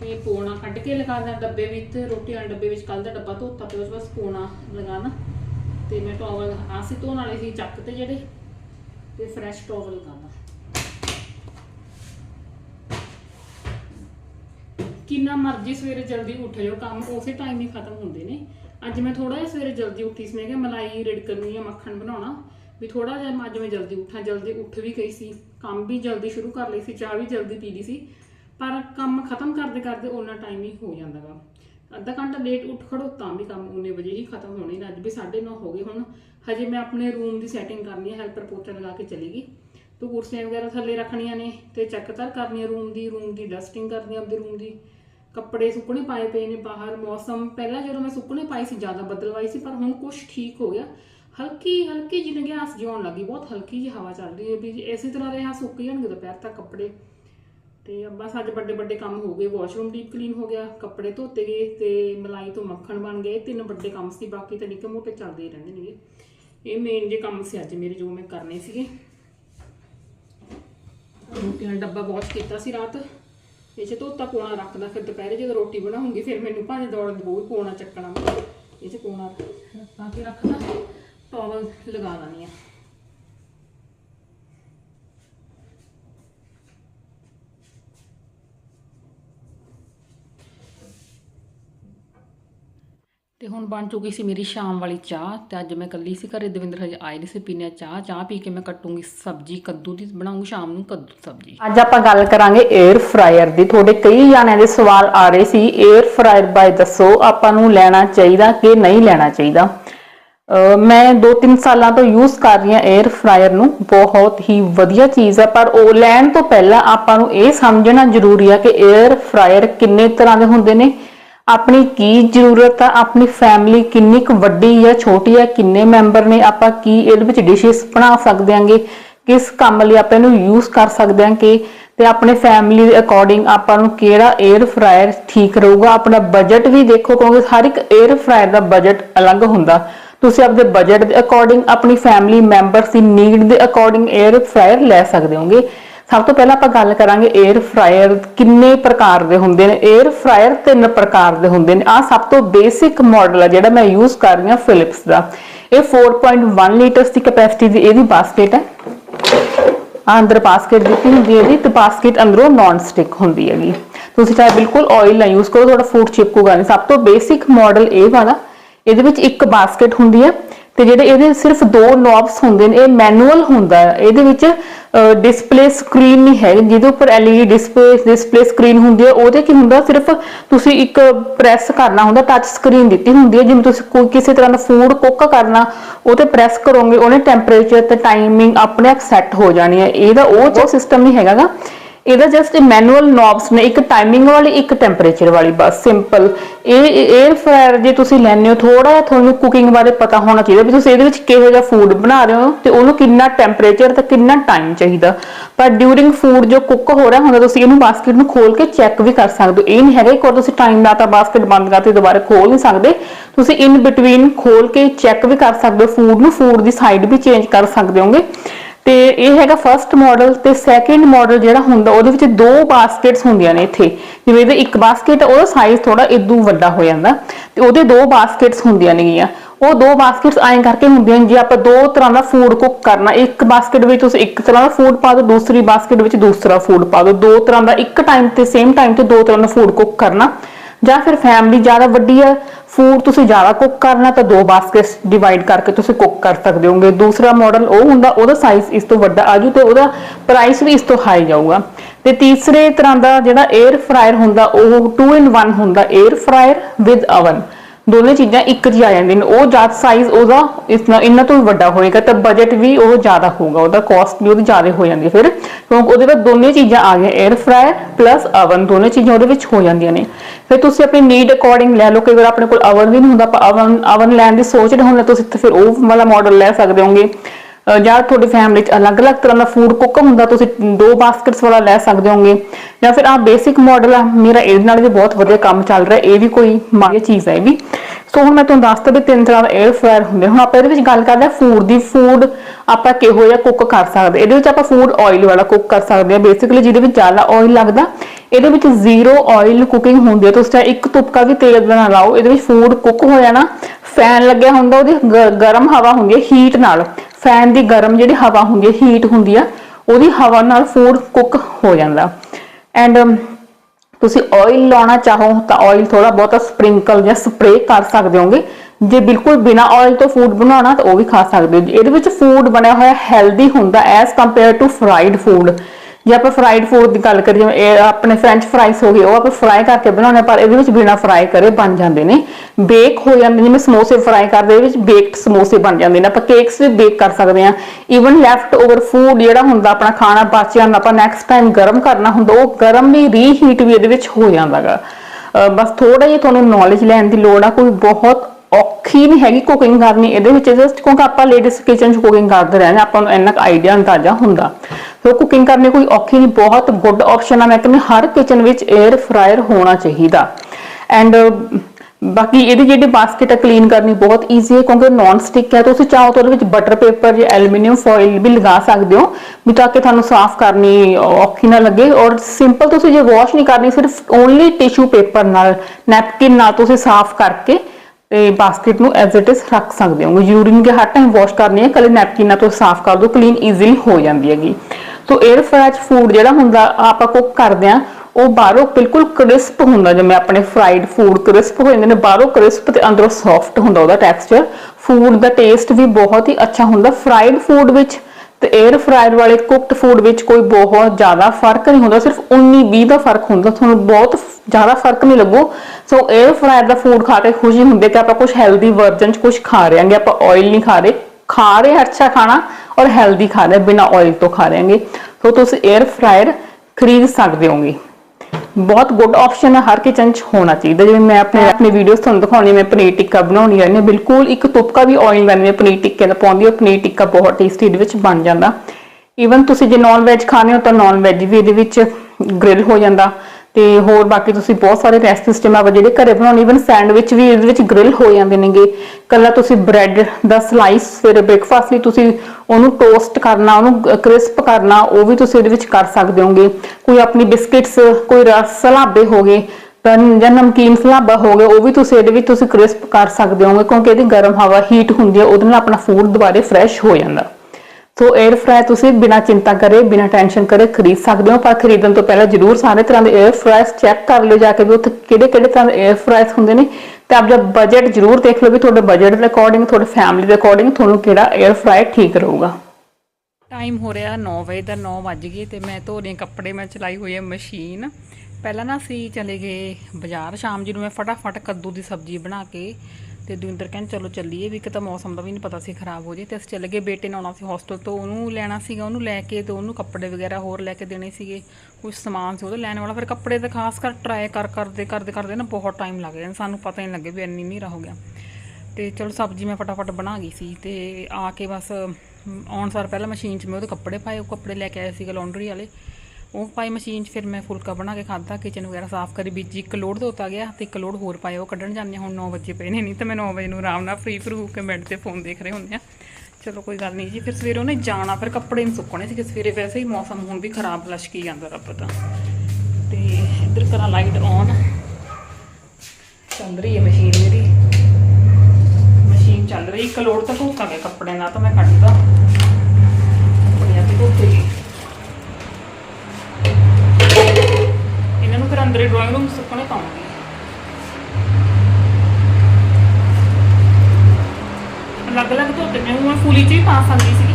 ਤੇ ਪੋਣਾ ਕੱਢ ਕੇ ਲਗਾਣਾ, ਡੱਬੇ ਵਿੱਚ, ਰੋਟੀ ਵਾਲੇ ਡੱਬੇ ਵਿੱਚ ਕੱਲ ਦਾ ਡੱਬਾ ਧੋਤਾ ਪਿਆ ਉਸ ਬਸ ਪੋਣਾ ਲਗਾਣਾ। ਤੇ ਮੈਂ ਟਾਵਲ ਆਸੀ ਧੋਣ ਵਾਲੇ ਸੀ ਚੱਕ ਤੇ ਜਿਹੜੇ, ਤੇ ਫਰੈਸ਼ ਟਾਵਲ ਲਗਾਣਾ ਕਿੰਨਾ ਮਰਜ਼ੀ ਸਵੇਰੇ ਜਲਦੀ ਉੱਠ ਜਾਓ ਕੰਮ ਉਸੇ ਟਾਈਮ ਹੀ ਖਤਮ ਹੁੰਦੇ ਨੇ। ਅੱਜ ਮੈਂ ਥੋੜਾ ਜਿਹਾ ਸਵੇਰੇ ਜਲਦੀ ਉੱਠੀ ਸੀ, ਮੈਂ ਕਿਹਾ ਮਲਾਈ, ਰਿੜਕਣੀ ਆ ਮੱਖਣ ਬਣਾਉਣਾ। ਵੀ ਥੋੜਾ ਜਿਹਾ ਅੱਜ ਮੈਂ ਜਲਦੀ ਉੱਠਾਂ, ਜਲਦੀ ਉੱਠ ਵੀ ਗਈ ਸੀ, ਕੰਮ ਵੀ ਜਲਦੀ ਸ਼ੁਰੂ ਕਰ ਲਈ ਸੀ, ਚਾਹ ਵੀ ਜਲਦੀ ਪੀ ਲਈ ਸੀ। ਪਰ ਕੰਮ ਖਤਮ ਕਰਦੇ ਕਰਦੇ ਉਹਨਾਂ ਟਾਈਮ ਹੀ ਹੋ ਜਾਂਦਾ ਵਾ ਅੱਧਾ ਘੰਟਾ ਲੇਟ ਉੱਠ ਖੜੋ ਤਾਂ ਵੀ ਕੰਮ ਉਹਨੇ ਵਜੇ ਹੀ ਖਤਮ ਹੋਣੇ ਨੇ। ਅੱਜ ਵੀ 9:30 ਹੋ ਗਏ ਹੁਣ। ਹਜੇ ਮੈਂ ਆਪਣੇ ਰੂਮ ਦੀ ਸੈਟਿੰਗ ਕਰਨੀ ਹੈ ਹੈਲਪਰ ਪੋਚਾ ਲਗਾ ਕੇ ਚਲੀ ਗਈ। ਤੋ ਕੁਰਸੀਆਂ ਵਗੈਰਾ ਥੱਲੇ ਰੱਖਣੀਆਂ ਨੇ ਤੇ ਚੱਕਤਰ ਕਰਨੀ ਹੈ ਰੂਮ ਦੀ ਰੂਮ ਦੀ ਡਸਟਿੰਗ ਕਰਨੀ ਹੈ ਆਪਦੇ ਰੂਮ ਦੀ। ਕੱਪੜੇ ਸੁੱਕਣੇ ਪਾਏ ਪਏ ਨੇ ਬਾਹਰ, ਮੌਸਮ ਪਹਿਲਾਂ ਜਦੋਂ ਮੈਂ ਸੁੱਕਣੇ ਪਾਈ ਸੀ ਜ਼ਿਆਦਾ ਬਦਲਵਾਈ ਸੀ, ਪਰ ਹੁਣ ਕੁਝ ਠੀਕ ਹੋ ਗਿਆ। ਹਲਕੀ ਹਲਕੀ ਜਿਹੀ ਨਿਗਾਸ ਜਿਉਣ ਲੱਗੀ, ਬਹੁਤ ਹਲਕੀ ਜਿਹੀ ਹਵਾ ਚੱਲ ਰਹੀ ਹੈ ਵੀ ਇਸੇ ਤਰ੍ਹਾਂ ਰਿਹਾ, ਸੁੱਕ ਜਾਣਗੇ ਦੁਪਹਿਰ ਤੱਕ ਕੱਪੜੇ। ਤੇ ਬਸ ਅੱਜ ਵੱਡੇ ਵੱਡੇ ਕੰਮ ਹੋ ਗਏ। ਵਾਸ਼ਰੂਮ ਡੀਪ ਕਲੀਨ ਹੋ ਗਿਆ ਕੱਪੜੇ ਧੋਤੇ ਗਏ ਤੇ ਮਲਾਈ ਤੋਂ ਮੱਖਣ ਬਣ ਗਏ। ਤਿੰਨ ਵੱਡੇ ਕੰਮ ਸੀ ਬਾਕੀ ਤਾਂ ਨਿੱਕੇ ਮੋਟੇ ਚੱਲਦੇ ਹੀ ਰਹਿੰਦੇ ਨੇਗੇ। ਇਹ ਮੇਨ ਜੇ ਕੰਮ ਸੀ ਅੱਜ ਮੇਰੇ ਜੋ ਮੈਂ ਕਰਨੇ ਸੀਗੇ। ਰੋਟੀ ਨਾਲ ਡੱਬਾ ਵਾਸ਼ ਕੀਤਾ ਸੀ ਰਾਤ। ਇਹ 'ਚ ਧੋਤਾ ਕੋਣਾ ਰੱਖਦਾ ਫਿਰ ਦੁਪਹਿਰੇ ਜਦੋਂ ਰੋਟੀ ਬਣਾਉਂਗੀ ਫਿਰ ਮੈਨੂੰ ਭਾਵੇਂ ਦੌੜਨ ਦੀ ਬਹੁਤ ਕੋਣਾ ਚੱਕਣਾ। ਇਹ 'ਚ ਕੋਣਾ ਰੱਖਾ ਕੇ ਰੱਖਦਾ ਟਾਵਲ ਲਗਾ ਲੈਣੀ ਆ। ਤੇ ਹੁਣ ਬਣ ਚੁੱਕੀ ਸੀ ਮੇਰੀ ਸ਼ਾਮ ਵਾਲੀ ਚਾਹ ਤੇ ਅੱਜ ਮੈਂ ਕੱਲੀ ਸੀ, ਘਰੇ ਦਵਿੰਦਰ ਹਜੇ ਆਏ ਨਹੀਂ ਸੀ ਪੀਨੇ ਚਾਹ। ਚਾਹ ਪੀ ਕੇ ਮੈਂ ਕੱਟੂੰਗੀ ਸਬਜ਼ੀ, ਕੱਦੂ ਦੀ ਬਣਾਉਂਗੀ ਸ਼ਾਮ ਨੂੰ ਕੱਦੂ ਸਬਜ਼ੀ। ਅੱਜ ਆਪਾਂ ਗੱਲ ਕਰਾਂਗੇ 에ਅਰ ਫਰਾਇਰ ਦੀ। ਤੁਹਾਡੇ ਕਈ ਜਾਣਿਆਂ ਦੇ ਸਵਾਲ ਆ ਰਹੇ ਸੀ 에ਅਰ ਫਰਾਇਰ ਬਾਈ ਦੱਸੋ, ਆਪਾਂ ਨੂੰ ਲੈਣਾ ਚਾਹੀਦਾ ਕਿ ਨਹੀਂ ਲੈਣਾ ਚਾਹੀਦਾ? ਮੈਂ 2-3 ਸਾਲਾਂ ਤੋਂ ਯੂਜ਼ ਕਰ ਰਹੀ ਹਾਂ 에ਅਰ ਫਰਾਇਰ ਨੂੰ। ਬਹੁਤ ਹੀ ਵਧੀਆ ਚੀਜ਼ ਆ ਪਰ ਉਹ ਲੈਣ ਤੋਂ ਪਹਿਲਾਂ ਆਪਾਂ ਨੂੰ ਇਹ ਸਮਝਣਾ ਜ਼ਰੂਰੀ ਆ ਕਿ 에ਅਰ ਫਰਾਇਰ ਕਿੰਨੇ ਤਰ੍ਹਾਂ ਦੇ ਹੁੰਦੇ ਨੇ। ਆਪਣੀ ਕੀ ਜ਼ਰੂਰਤ ਆ? ਆਪਣੀ ਫੈਮਿਲੀ ਕਿੰਨੀ ਕੁ ਵੱਡੀ ਜਾਂ ਛੋਟੀ ਆ? ਕਿੰਨੇ ਮੈਂਬਰ ਨੇ? ਆਪਾਂ ਕੀ ਇਹਦੇ ਵਿੱਚ ਡਿਸ਼ਸ ਬਣਾ ਸਕਦੇ ਆਂਗੇ ਕਿਸ ਕੰਮ ਲਈ ਆਪਾਂ ਇਹਨੂੰ ਯੂਜ਼ ਕਰ ਸਕਦੇ ਆਂ ਕਿ ਤੇ ਆਪਣੇ ਫੈਮਿਲੀ ਦੇ ਅਕੋਰਡਿੰਗ ਆਪਾਂ ਨੂੰ ਕਿਹੜਾ 에ਅਰ ਫਰਾਇਰ ਠੀਕ ਰਹੂਗਾ? ਆਪਣਾ ਬਜਟ ਵੀ ਦੇਖੋ ਕਿਉਂਕਿ ਹਰ ਇੱਕ 에ਅਰ ਫਰਾਇਰ ਦਾ ਬਜਟ ਅਲੱਗ ਹੁੰਦਾ। ਤੁਸੀਂ ਆਪਣੇ ਬਜਟ ਦੇ ਅਕੋਰਡਿੰਗ ਆਪਣੀ ਫੈਮਿਲੀ ਮੈਂਬਰਸ ਦੀ ਨੀਡ ਦੇ ਅਕੋਰਡਿੰਗ 에ਅਰ ਫਰਾਇਰ ਲੈ ਸਕਦੇ ਹੋਗੇ। ਸਭ ਤੋਂ ਪਹਿਲਾਂ ਆਪਾਂ ਗੱਲ ਕਰਾਂਗੇ 에ਅਰ ਫਰਾਇਰ ਕਿੰਨੇ ਪ੍ਰਕਾਰ ਦੇ ਹੁੰਦੇ ਨੇ। 에ਅਰ ਫਰਾਇਰ ਤਿੰਨ ਪ੍ਰਕਾਰ ਦੇ ਹੁੰਦੇ ਨੇ। ਆ ਸਭ ਤੋਂ ਬੇਸਿਕ ਮਾਡਲ ਹੈ ਜਿਹੜਾ ਮੈਂ ਯੂਜ਼ ਕਰ ਰਹੀ ਹਾਂ ਫਿਲਿਪਸ ਦਾ। ਇਹ 4.1 ਲੀਟਰਸ ਦੀ ਕੈਪੈਸਿਟੀ ਦੀ ਇਹਦੀ ਬਾਸਕਟ ਹੈ। ਆਹ ਅੰਦਰ ਬਾਸਕਟ ਦਿੱਤੀ ਹੁੰਦੀ ਹੈ ਇਹਦੀ ਤੇ ਬਾਸਕਟ ਅੰਦਰੋਂ ਨਾਨ ਸਟਿਕ ਹੁੰਦੀ ਹੈਗੀ। ਤੁਸੀਂ ਚਾਹੇ ਬਿਲਕੁਲ ਆਇਲ ਨਾ ਯੂਜ਼ ਕਰੋ, ਤੁਹਾਡਾ ਫੂਡ ਚਿਪਕੂਗਾ ਨਹੀਂ। ਸਭ ਤੋਂ ਬੇਸਿਕ ਮਾਡਲ ਇਹ ਵਾਲਾ। ਇਹਦੇ ਵਿੱਚ ਇੱਕ ਬਾਸਕਟ ਹੁੰਦੀ ਹੈ। ਤੇ ਜਿਹੜੇ ਇਹਦੇ ਸਿਰਫ ਦੋ ਨੌਬਸ ਹੁੰਦੇ ਨੇ ਇਹ ਮੈਨੂਅਲ ਹੁੰਦਾ ਹੈ। ਇਹਦੇ ਵਿੱਚ ਡਿਸਪਲੇ ਸਕਰੀਨ ਨਹੀਂ ਹੈ। ਜਿਹਦੇ ਉੱਪਰ LED ਡਿਸਪਲੇ ਡਿਸਪਲੇ ਸਕਰੀਨ ਹੁੰਦੀ ਹੈ ਉਹਦੇ ਕੀ ਹੁੰਦਾ ਸਿਰਫ ਤੁਸੀਂ ਇੱਕ ਪ੍ਰੈਸ ਕਰਨਾ ਹੁੰਦਾ ਟੱਚ ਸਕਰੀਨ ਦਿੱਤੀ ਹੁੰਦੀ ਹੈ। ਜਿਵੇਂ ਤੁਸੀਂ ਕੋਈ ਕਿਸੇ ਤਰ੍ਹਾਂ ਦਾ ਫੂਡ ਕੁੱਕ ਕਰਨਾ ਉਹ ਤੇ ਪ੍ਰੈਸ ਕਰੋਗੇ ਉਹਨੇ ਟੈਂਪਰੇਚਰ ਤੇ ਟਾਈਮਿੰਗ ਆਪਣੇ ਆਪ ਸੈੱਟ ਹੋ ਜਾਣੀ ਹੈ। ਇਹਦਾ ਉਹ ਸਿਸਟਮ ਨਹੀਂ ਹੈਗਾਗਾ। ਇਹਦਾ ਜਸਟ ਮੈਨੂਅਲ ਨੌਬਸ ਨੇ, ਇੱਕ ਟਾਈਮਿੰਗ ਵਾਲੀ, ਇੱਕ ਟੈਂਪਰੇਚਰ ਵਾਲੀ, ਬਸ ਸਿੰਪਲ ਇਹ 에ਅਰ ਫਰਾਇਰ ਜੇ ਤੁਸੀਂ ਲੈਣੇ ਹੋ ਥੋੜਾ ਜਿਹਾ ਤੁਹਾਨੂੰ ਕੁਕਿੰਗ ਬਾਰੇ ਪਤਾ ਹੋਣਾ ਚਾਹੀਦਾ ਵੀ ਤੁਸੀਂ ਇਹਦੇ ਵਿੱਚ ਕਿਹੋ ਜਿਹਾ ਫੂਡ ਬਣਾ ਰਹੇ ਹੋ ਤੇ ਉਹਨੂੰ ਕਿੰਨਾ ਟੈਂਪਰੇਚਰ ਤੇ ਕਿੰਨਾ ਟਾਈਮ ਚਾਹੀਦਾ। ਪਰ ਡਿਊਰਿੰਗ ਫੂਡ ਜੋ ਕੁੱਕ ਹੋ ਰਿਹਾ ਹੁੰਦਾ, ਤੁਸੀਂ ਇਹਨੂੰ ਬਾਸਕਟ ਨੂੰ ਖੋਲ ਕੇ ਚੈੱਕ ਵੀ ਕਰ ਸਕਦੇ ਹੋ। ਇਹ ਨਹੀਂ ਹੈਗਾ ਕਿ ਤੁਸੀਂ ਟਾਈਮ ਲਾਤਾ ਬਾਸਕਟ ਬੰਦ ਕਰਤੀ, ਦੁਬਾਰਾ ਖੋਲ ਨਹੀਂ ਸਕਦੇ। ਤੁਸੀਂ ਇਨ ਬਿਟਵੀਨ ਖੋਲ ਕੇ ਚੈੱਕ ਵੀ ਕਰ ਸਕਦੇ ਹੋ ਫੂਡ ਨੂੰ ਫੂਡ ਦੀ ਸਾਈਡ ਵੀ ਚੇਂਜ ਕਰ ਸਕਦੇ ਹੋਗੇ। ਤੇ ਇਹ ਹੈਗਾ ਫਰਸਟ ਮਾਡਲ ਤੇ ਸੈਕਿੰਡ ਮਾਡਲ ਜਿਹੜਾ ਹੁੰਦਾ, ਉਹਦੇ ਵਿੱਚ ਦੋ ਬਾਸਕਟਸ ਹੁੰਦੀਆਂ ਨੇ ਇੱਥੇ। ਜਿਵੇਂ ਇਹਦੇ ਇੱਕ ਬਾਸਕਟ ਉਹਦਾ ਸਾਈਜ਼ ਥੋੜਾ ਇਦੋਂ ਵੱਡਾ ਹੋ ਜਾਂਦਾ। ਤੇ ਉਹਦੇ ਦੋ ਬਾਸਕਟਸ ਹੁੰਦੀਆਂ ਨੇਗੀਆਂ। ਉਹ ਦੋ ਬਾਸਕਟਸ ਐਂ ਕਰਕੇ ਹੁੰਦੀਆਂ ਜੇ ਆਪਾਂ ਦੋ ਤਰ੍ਹਾਂ ਦਾ ਫੂਡ ਕੁੱਕ ਕਰਨਾ, ਇੱਕ ਬਾਸਕਟ ਵਿੱਚ ਤੁਸੀਂ ਇੱਕ ਤਰ੍ਹਾਂ ਦਾ ਫੂਡ ਪਾ ਦਿਓ ਦੂਸਰੀ ਬਾਸਕਟ ਵਿੱਚ ਦੂਸਰਾ ਫੂਡ ਪਾ ਦਿਓ ਦੋ ਤਰ੍ਹਾਂ ਦਾ ਇੱਕ ਟਾਈਮ ਤੇ ਸੇਮ ਟਾਈਮ ਤੇ ਦੋ ਤਰ੍ਹਾਂ ਦਾ ਫੂਡ ਕੁੱਕ ਕਰਨਾ। ਜਾਂ ਫਿਰ ਫੈਮਿਲੀ ਜ਼ਿਆਦਾ ਵੱਡੀ ਹੈ ਫੂਡ ਤੁਸੀਂ ਜ਼ਿਆਦਾ ਕੁੱਕ ਕਰਨਾ ਤਾਂ ਦੋ ਬਾਸਕਟਸ ਡਿਵਾਈਡ ਕਰਕੇ ਤੁਸੀਂ ਕੁੱਕ ਕਰ ਸਕਦੇ ਹੋਗੇ। ਦੂਸਰਾ ਮਾਡਲ ਉਹ ਹੁੰਦਾ, ਉਹਦਾ ਸਾਈਜ਼ ਇਸ ਤੋਂ ਵੱਡਾ ਆਜੂ ਤੇ ਉਹਦਾ ਪ੍ਰਾਈਸ ਵੀ ਇਸ ਤੋਂ ਹਾਈ ਜਾਊਗਾ। ਤੇ ਤੀਸਰੇ ਤਰ੍ਹਾਂ ਦਾ ਜਿਹੜਾ 에ਅਰ ਫਰਾਇਰ ਹੁੰਦਾ, ਉਹ 2 ਇਨ 1 ਹੁੰਦਾ 에ਅਰ ਫਰਾਇਰ ਵਿਦ ਅਵਨ ਦੋਨੇ ਚੀਜ਼ਾਂ ਇੱਕ ਜਿਹੀ ਆ ਜਾਂਦੀਆਂ ਨੇ। ਉਹ ਜ਼ਿਆਦਾ ਸਾਈਜ਼ ਉਹਦਾ ਇਸ ਨਾਲ ਇੰਨਾ ਤੋਂ ਵੱਡਾ ਹੋਏਗਾ ਤਾਂ ਬਜਟ ਵੀ ਉਹ ਜ਼ਿਆਦਾ ਹੋਊਗਾ, ਉਹਦਾ ਕਾਸਟ ਵੀ ਉਹਦੀ ਜ਼ਿਆਦਾ ਹੋ ਜਾਂਦੀ ਫਿਰ। ਕਿਉਂਕਿ ਉਹਦੇ ਵਿੱਚ ਦੋਨੇ ਚੀਜ਼ਾਂ ਆ ਗਈਆਂ 에ਅਰ ਫਰਾਇਰ ਪਲੱਸ ਅਵਨ ਦੋਨੇ ਚੀਜ਼ਾਂ ਉਹਦੇ ਵਿੱਚ ਹੋ ਜਾਂਦੀਆਂ ਨੇ। ਫਿਰ ਤੁਸੀਂ ਆਪਣੀ ਨੀਡ ਅਕੋਰਡਿੰਗ ਲੈ ਲਓ, ਕਈ ਵਾਰ ਆਪਣੇ ਕੋਲ ਅਵਨ ਵੀ ਨਹੀਂ ਹੁੰਦਾ, ਆਪਾਂ ਅਵਨ ਅਵਨ ਲੈਣ ਦੀ ਸੋਚ ਰਹੇ ਹੁੰਦੇ ਤੁਸੀਂ ਤਾਂ ਫਿਰ ਉਹ ਵਾਲਾ ਮਾਡਲ ਲੈ ਸਕਦੇ ਹੋਗੇ ਜਾਂ ਤੁਹਾਡੀ ਫੈਮਿਲੀ ਚ ਅਲੱਗ-ਅਲੱਗ ਤਰ੍ਹਾਂ ਦਾ ਫੂਡ ਕੁੱਕ ਹੁੰਦਾ, ਤੁਸੀਂ ਦੋ ਬਾਸਕਟਸ ਵਾਲਾ ਲੈ ਸਕਦੇ ਹੋਗੇ। ਜਾਂ ਫਿਰ ਆ ਬੇਸਿਕ ਮਾਡਲ ਆ, ਮੇਰਾ ਇਹਦੇ ਨਾਲ ਵੀ ਬਹੁਤ ਵਧੀਆ ਕੰਮ ਚੱਲ ਰਿਹਾ, ਇਹ ਵੀ ਕੋਈ ਮਾੜੀ ਚੀਜ਼ ਹੈ ਇਹ ਵੀ। ਸੋ ਹੁਣ ਮੈਂ ਤੁਹਾਨੂੰ ਦੱਸਦਾ ਵੀ ਤਿੰਨ ਤਰ੍ਹਾਂ ਦਾ 에ਅਰ ਫਰਾਇਰ ਹੁੰਦੇ। ਹੁਣ ਆਪਾਂ ਇਹਦੇ ਵਿੱਚ ਗੱਲ ਕਰਦੇ ਹਾਂ ਫੂਡ ਦੀ ਫੂਡ ਆਪਾਂ ਕਿਹੋ ਜਿਹਾ ਕੁੱਕ ਕਰ ਸਕਦੇ। ਇਹਦੇ ਵਿੱਚ ਆਪਾਂ ਫੂਡ ਆਇਲ ਵਾਲਾ ਕੁੱਕ ਕਰ ਸਕਦੇ ਹਾਂ। ਬੇਸਿਕਲੀ ਜਿਹਦੇ ਵਿੱਚ ਜ਼ਿਆਦਾ ਆਇਲ ਲੱਗਦਾ, ਇਹਦੇ ਵਿੱਚ ਜ਼ੀਰੋ ਆਇਲ ਕੁਕਿੰਗ ਹੁੰਦੀ ਹੈ। ਤੁਸੀਂ ਇੱਕ ਤੁਪਕਾ ਵੀ ਤੇਲ ਦਾ ਨਾ ਲਾਓ, ਇਹਦੇ ਵਿੱਚ ਫੂਡ ਕੁੱਕ ਹੋ ਜਾਣਾ। ਫੈਨ ਲੱਗਿਆ ਹੁੰਦਾ, ਉਹਦੀ ਗਰਮ ਹਵਾ ਹੁੰਦੀ ਹੈ ਹੀਟ ਨਾਲ। ਫੈਨ ਦੀ ਗਰਮ ਜਿਹੜੀ ਹਵਾ ਹੁੰਦੀ ਹੈ ਹੀਟ ਹੁੰਦੀ ਆ, ਉਹਦੀ ਹਵਾ ਨਾਲ ਫੂਡ ਕੁੱਕ ਹੋ ਜਾਂਦਾ। ਐਂਡ ਤੁਸੀਂ ਆਇਲ ਲਾਉਣਾ ਚਾਹੋ ਤਾਂ ਆਇਲ ਥੋੜਾ ਬਹੁਤਾ ਸਪ੍ਰਿੰਕਲ ਜਾਂ ਸਪਰੇਅ ਕਰ ਸਕਦੇ ਹੋਗੇ। ਜੇ ਬਿਲਕੁਲ ਬਿਨਾ ਆਇਲ ਤੋਂ ਫੂਡ ਬਣਾਉਣਾ ਤਾਂ ਉਹ ਵੀ ਖਾ ਸਕਦੇ ਹੋ। ਇਹਦੇ ਵਿੱਚ ਫੂਡ ਬਣਿਆ ਹੋਇਆ ਹੈਲਦੀ ਹੁੰਦਾ as compared to fried food ਜੇ ਆਪਾਂ ਫਰਾਈਡ ਫੂਡ ਦੀ ਗੱਲ ਕਰੀਏ ਇਹ ਆਪਣੇ ਫ੍ਰੈਂਚ ਫਰਾਈਸ ਹੋ ਗਏ, ਉਹ ਆਪਾਂ ਫਰਾਈ ਕਰਕੇ ਬਣਾਉਣੇ ਪਰ ਇਹਦੇ ਵਿੱਚ ਬਿਨਾ ਫਰਾਈ ਕਰੇ ਬਣ ਜਾਂਦੇ ਨੇ। ਬੇਕ ਹੋ ਜਾਂਦੇ ਜਿਵੇਂ ਸਮੋਸੇ ਫਰਾਈ ਕਰਦੇ ਇਹਦੇ ਵਿੱਚ ਬੇਕਡ ਸਮੋਸੇ ਬਣ ਜਾਂਦੇ ਨੇ। ਆਪਾਂ ਕੇਕਸ ਵੀ ਬੇਕ ਕਰ ਸਕਦੇ ਆ ਈਵਨ ਲੈਫਟ ਓਵਰ ਫੂਡ ਜਿਹੜਾ ਹੁੰਦਾ, ਆਪਣਾ ਖਾਣਾ ਬਚ ਜਾਂਦਾ, ਆਪਾਂ ਨੈਕਸਟ ਟਾਈਮ ਗਰਮ ਕਰਨਾ ਹੁੰਦਾ, ਉਹ ਗਰਮ ਵੀ ਰੀਹੀਟ ਵੀ ਇਹਦੇ ਵਿੱਚ ਹੋ ਜਾਂਦਾਗਾ। ਬਸ ਥੋੜਾ ਜਿਹਾ ਤੁਹਾਨੂੰ ਨੌਲੇਜ ਲੈਣ ਦੀ ਲੋੜ ਆ, ਕੋਈ ਬਹੁਤ ਔਖੀ ਨਹੀਂ ਹੈਗੀ ਕੁਕਿੰਗ ਕਰਨੀ, ਇਹਦੇ ਵਿੱਚ ਜਸਟ ਕਿਉਂਕਿ ਆਪਾਂ ਲੇਡੀਜ਼ ਕਿਚਨ 'ਚ ਕੁਕਿੰਗ ਕਰਦੇ ਰਹਿੰਦੇ ਆਪਾਂ ਨੂੰ ਇੰਨਾ ਆਈਡੀਆ ਅੰਦਾਜ਼ਾ ਹੁੰਦਾ। ਸੋ ਕੁਕਿੰਗ ਕਰਨੀ ਕੋਈ ਔਖੀ ਨਹੀਂ ਬਹੁਤ ਗੁੱਡ ਆਪਸ਼ਨ ਆ। ਮੈਂ ਕਹਿੰਦੀ ਹਰ ਕਿਚਨ ਵਿੱਚ 에ਅਰ ਫਰਾਇਰ ਹੋਣਾ ਚਾਹੀਦਾ। ਐਂਡ ਬਾਕੀ ਇਹਦੀ ਜਿਹੜੀ ਬਾਸਕਟ ਹੈ ਕਲੀਨ ਕਰਨੀ ਬਹੁਤ ਈਜ਼ੀ ਹੈ, ਕਿਉਂਕਿ ਨਾਨ ਸਟਿਕ ਹੈ। ਤੁਸੀਂ ਚਾਹੋ ਤਾਂ ਉਹਦੇ ਵਿੱਚ ਬਟਰ ਪੇਪਰ ਜਾਂ ਐਲੂਮੀਨੀਅਮ ਫੋਇਲ ਵੀ ਲਗਾ ਸਕਦੇ ਹੋ, ਵੀ ਤਾਂ ਕਿ ਤੁਹਾਨੂੰ ਸਾਫ਼ ਕਰਨੀ ਔਖੀ ਨਾ ਲੱਗੇ। ਔਰ ਸਿੰਪਲ ਤੁਸੀਂ ਜੇ ਵਾਸ਼ ਨਹੀਂ ਕਰਨੀ, ਸਿਰਫ ਓਨਲੀ ਟਿਸ਼ੂ ਪੇਪਰ ਨਾਲ ਨੈਪਕਿਨ ਨਾਲ ਤੁਸੀਂ ਸਾਫ਼ ਕਰਕੇ ਤੇ ਬਾਸਕਟ ਨੂੰ ਐਜ਼ ਇਟ ਇਜ਼ ਰੱਖ ਸਕਦੇ ਹੋ ਯੂਰੀਨ ਨਹੀਂ ਹਰ ਟਾਈਮ ਵਾਸ਼ ਕਰਨੀ ਹੈ ਕੱਲੇ ਨੈਪਕਿਨਾਂ ਤੋਂ ਸਾਫ਼ ਕਰ ਦਿਓ ਕਲੀਨ ਈਜ਼ੀਲੀ ਹੋ ਜਾਂਦੀ ਹੈਗੀ। ਸੋ 에ਅਰ ਫਰਾਇਰ ਫੂਡ ਜਿਹੜਾ ਹੁੰਦਾ, ਆਪਾਂ ਕੁੱਕ ਕਰਦੇ ਆ ਉਹ ਬਾਹਰੋਂ ਬਿਲਕੁਲ ਕ੍ਰਿਸਪ ਹੁੰਦਾ, ਜਿਵੇਂ ਆਪਣੇ ਫਰਾਈਡ ਫੂਡ ਕ੍ਰਿਸਪ ਹੋ ਜਾਂਦੇ ਨੇ, ਬਾਹਰੋਂ ਕ੍ਰਿਸਪ ਤੇ ਅੰਦਰੋਂ ਸੌਫਟ ਹੁੰਦਾ ਉਹਦਾ ਟੈਕਸਚਰ ਫੂਡ ਦਾ ਟੇਸਟ ਵੀ ਬਹੁਤ ਹੀ ਅੱਛਾ ਹੁੰਦਾ। ਫਰਾਈਡ ਫੂਡ ਵਿੱਚ ਤੇ 에ਅਰ ਫਰਾਇਰ ਵਾਲੇ ਕੁਕਡ ਫੂਡ ਵਿੱਚ ਕੋਈ ਬਹੁਤ ਜ਼ਿਆਦਾ ਫ਼ਰਕ ਨਹੀਂ ਹੁੰਦਾ, ਸਿਰਫ 19 20 ਦਾ ਫ਼ਰਕ ਹੁੰਦਾ, ਤੁਹਾਨੂੰ ਬਹੁਤ ਜ਼ਿਆਦਾ ਫ਼ਰਕ ਨਹੀਂ ਲੱਗੂ। ਸੋ 에ਅਰ ਫਰਾਇਰ ਦਾ ਫੂਡ ਖਾ ਕੇ ਖੁਸ਼ੀ ਹੁੰਦੇ ਕਿ ਆਪਾਂ ਕੁਝ ਹੈਲਦੀ ਵਰਜਨ ਚ ਕੁਝ ਖਾ ਰਹੇ ਹਾਂਗੇ, ਆਪਾਂ ਆਇਲ ਨਹੀਂ ਖਾ ਰਹੇ ਖਾ ਰਹੇ ਅੱਛਾ ਖਾਣਾ ਔਰ ਹੈਲਦੀ ਖਾ ਰਹੇ ਬਿਨਾ ਆਇਲ ਤੋਂ ਖਾ ਰਹੇ ਹਾਂਗੇ। ਸੋ ਤੁਸੀਂ 에ਅਰ ਫਰਾਇਰ ਖਰੀਦ ਸਕਦੇ ਹੋਗੇ। ਬਹੁਤ ਗੁੱਡ ਆਪਸ਼ਨ ਹੈ ਹਰ ਕਿਚਨ ਚ ਹੋਣਾ ਚਾਹੀਦਾ। ਜਿਵੇਂ ਮੈਂ ਆਪਣੇ ਆਪਣੇ ਵੀਡੀਓਜ਼ ਤੁਹਾਨੂੰ ਦਿਖਾਉਣੀ ਮੈਂ ਪਨੀਰ ਟਿੱਕਾ ਬਣਾਉਣੀ ਹਾਂ ਬਿਲਕੁਲ ਇੱਕ ਤੁਪਕਾ ਵੀ ਆਇਲ ਲੈਂਦੀ ਹਾਂ ਪਨੀਰ ਟਿੱਕੇ ਦਾ ਪਾਉਂਦੀ ਹਾਂ ਪਨੀਰ ਟਿੱਕਾ ਬਹੁਤ ਟੇਸਟੀ ਇਹਦੇ ਵਿੱਚ ਬਣ ਜਾਂਦਾ। ਈਵਨ ਤੁਸੀਂ ਜੇ ਨਾਨ ਵੈਜ ਖਾਣੇ ਹੋ ਤਾਂ ਨਾਨ ਵੈਜ ਵੀ ਇਹਦੇ ਵਿੱਚ ਗ੍ਰਿਲ ਹੋ ਜਾਂਦਾ। ਤੇ ਹੋਰ ਬਾਕੀ ਤੁਸੀਂ ਬਹੁਤ ਸਾਰੇ ਰੈਸਪੀ ਸਿਸਟਮ ਆ, ਜਿਹੜੇ ਘਰੇ ਬਣਾਉਣੇ ਇਵਨ ਸੈਂਡਵਿਚ ਵੀ ਇਹਦੇ ਵਿੱਚ ਗ੍ਰਿਲ ਹੋ ਜਾਂਦੇ ਨੇਗੇ। ਕੱਲਾ ਤੁਸੀਂ ਬ੍ਰੈਡ ਦਾ ਸਲਾਈਸ ਫਿਰ ਬ੍ਰੇਕਫਾਸਟ ਲਈ ਤੁਸੀਂ ਉਹਨੂੰ ਟੋਸਟ ਕਰਨਾ, ਉਹਨੂੰ ਕ੍ਰਿਸਪ ਕਰਨਾ, ਉਹ ਵੀ ਤੁਸੀਂ ਇਹਦੇ ਵਿੱਚ ਕਰ ਸਕਦੇ ਹੋਗੇ। ਕੋਈ ਆਪਣੀ ਬਿਸਕਿਟਸ ਕੋਈ ਰਸ ਸਲਾਬੇ ਹੋਗੇ ਤਾਂ ਜਾਂ ਨਮਕੀਨ ਸਲਾਬਾ ਹੋ ਗਿਆ, ਉਹ ਵੀ ਤੁਸੀਂ ਇਹਦੇ ਵਿੱਚ ਤੁਸੀਂ ਕ੍ਰਿਸਪ ਕਰ ਸਕਦੇ ਹੋਗੇ, ਕਿਉਂਕਿ ਇਹਦੀ ਗਰਮ ਹਵਾ ਹੀਟ ਹੁੰਦੀ ਹੈ, ਉਹਦੇ ਨਾਲ ਆਪਣਾ ਫੂਡ ਦੁਬਾਰੇ ਫਰੈਸ਼ ਹੋ ਜਾਂਦਾ। ਸੋ 에ਅਰ ਫਰਾਇਰ ਤੁਸੀਂ ਬਿਨਾਂ ਚਿੰਤਾ ਕਰੇ, ਬਿਨਾਂ ਟੈਨਸ਼ਨ ਕਰੇ ਖਰੀਦ ਸਕਦੇ ਹੋ, ਪਰ ਖਰੀਦਣ ਤੋਂ ਪਹਿਲਾਂ ਜ਼ਰੂਰ ਸਾਰੇ ਤਰ੍ਹਾਂ ਦੇ 에ਅਰ ਫਰਾਇਰਸ ਚੈੱਕ ਕਰ ਲਿਓ ਜਾ ਕੇ ਵੀ ਉੱਥੇ ਕਿਹੜੇ ਕਿਹੜੇ ਤਰ੍ਹਾਂ ਦੇ 에ਅਰ ਫਰਾਇਰਸ ਹੁੰਦੇ ਨੇ। ਤੇ ਆਪ ਦਾ ਬਜਟ ਜ਼ਰੂਰ ਦੇਖ ਲਓ ਵੀ ਤੁਹਾਡੇ ਬਜਟ ਦੇ ਅਕੋਰਡਿੰਗ ਤੁਹਾਡੇ ਫੈਮਿਲੀ ਦੇ ਅਕੋਰਡਿੰਗ ਤੁਹਾਨੂੰ ਕਿਹੜਾ 에ਅਰ ਫਰਾਇਰ ਠੀਕ ਰਹੂਗਾ। ਟਾਈਮ ਹੋ ਰਿਹਾ 9 ਵਜੇ ਦਾ 9 ਵੱਜ ਗਏ ਤੇ ਮੈਂ ਧੋ ਰਹੀ ਕੱਪੜੇ, ਮੈਂ ਚਲਾਈ ਹੋਈ ਹੈ ਮਸ਼ੀਨ। ਪਹਿਲਾਂ ਨਾ ਅਸੀਂ ਚਲੇ ਗਏ ਬਾਜ਼ਾਰ, ਸ਼ਾਮ ਜੀ ਨੂੰ ਮੈਂ ਫਟਾਫਟ ਕੱਦੂ ਦੀ ਸਬਜ਼ੀ ਬਣਾ ਕੇ ਤੇ ਦਵਿੰਦਰ ਕਹਿੰਦੇ ਚਲੋ ਚੱਲੀਏ ਵੀ ਇੱਕ ਤਾਂ ਮੌਸਮ ਦਾ ਵੀ ਨਹੀਂ ਪਤਾ ਸੀ ਖਰਾਬ ਹੋ ਜੇ ਤੇ ਅਸੀਂ ਚੱਲ ਗਏ, ਬੇਟੇ ਨੇ ਆਉਣਾ ਸੀ ਹੌਸਟਲ ਤੋਂ, ਉਹਨੂੰ ਲੈਣਾ ਸੀਗਾ, ਉਹਨੂੰ ਲੈ ਕੇ ਤੇ ਉਹਨੂੰ ਕੱਪੜੇ ਵਗੈਰਾ ਹੋਰ ਲੈ ਕੇ ਦੇਣੇ ਸੀਗੇ ਕੁਝ ਸਮਾਨ ਸੀ ਉਹਦਾ ਲੈਣ ਵਾਲਾ, ਫਿਰ ਕੱਪੜੇ ਤੇ ਖਾਸ ਕਰ ਟਰਾਈ ਕਰ, ਕਰਦੇ ਕਰਦੇ ਕਰਦੇ ਨਾ ਬਹੁਤ ਟਾਈਮ ਲੱਗ ਗਿਆ ਸਾਨੂੰ ਪਤਾ ਹੀ ਨਹੀਂ ਲੱਗੇ ਵੀ ਇੰਨੀ ਨਹੀਂ ਹੋ ਗਿਆ। ਤੇ ਚਲੋ ਸਬਜ਼ੀ ਮੈਂ ਫਟਾਫਟ ਬਣਾ ਗਈ ਸੀ ਤੇ ਆ ਕੇ ਬਸ ਆਉਣ ਸਾਰ ਪਹਿਲਾਂ ਮਸ਼ੀਨ 'ਚ ਮੈਂ ਉਹਦੇ ਕੱਪੜੇ ਪਾਏ, ਉਹ ਕੱਪੜੇ ਲੈ ਕੇ ਆਏ ਸੀਗਾ ਲਾਂਡਰੀ ਵਾਲੇ। ਉਹ ਪਾਈ ਮਸ਼ੀਨ 'ਚ ਫਿਰ ਮੈਂ ਫੁਲਕਾ ਬਣਾ ਕੇ ਖਾਧਾ ਕਿਚਨ ਵਗੈਰਾ ਸਾਫ਼ ਕਰੀ ਵਿੱਚ ਇੱਕ ਲੋਡ ਧੋਤਾ ਗਿਆ ਤੇ ਇੱਕ ਲੋਡ ਹੋਰ ਪਾਇਆ, ਉਹ ਕੱਢਣ ਜਾਂਦੇ ਹਾਂ। ਹੁਣ 9 ਵਜੇ ਪਏ ਨੇ ਨਹੀਂ ਤਾਂ ਮੈਂ 9 ਵਜੇ ਨੂੰ ਆਰਾਮ ਨਾਲ ਫ੍ਰੀ ਫਰੂ ਹੋ ਕੇ ਬੈੱਡ ਤੇ ਫੋਨ ਦੇਖ ਰਹੇ ਹੁੰਦੇ ਆ ਚਲੋ ਕੋਈ ਗੱਲ ਨਹੀਂ ਜੀ, ਫਿਰ ਸਵੇਰੇ ਉਹਨੇ ਜਾਣਾ, ਫਿਰ ਕੱਪੜੇ ਨਹੀਂ ਸੁੱਕਣੇ ਸੀ ਕਿ ਸਵੇਰੇ ਵੈਸੇ ਹੀ ਮੌਸਮ ਹੁਣ ਵੀ ਖਰਾਬ ਲਸ਼ਕੀ ਜਾਂਦਾ ਰੱਬ ਦਾ। ਤੇ ਇੱਧਰ ਕਰਾਂ ਲਾਈਟ ਔਨ ਚੱਲ ਰਹੀ ਹੈ ਮਸ਼ੀਨ ਮੇਰੀ। ਮਸ਼ੀਨ ਚੱਲ ਰਹੀ, ਇੱਕ ਲੋੜ ਤਾਂ ਧੋਤਾ ਗਿਆ ਕੱਪੜੇ ਨਾਲ ਤਾਂ ਮੈਂ ਕੱਢਦਾ ਇਹਨਾਂ ਨੂੰ ਡਰਾਇੰਗ ਰੂਮ ਸੁੱਕਣੇ ਪਾਉਂਗੀ ਅਲੱਗ ਅਲੱਗ ਧੋਤੇ ਮੈਂ ਉਹ ਫੂਲੀ ਚ ਵੀ ਪਾ ਸਕਦੀ ਸੀ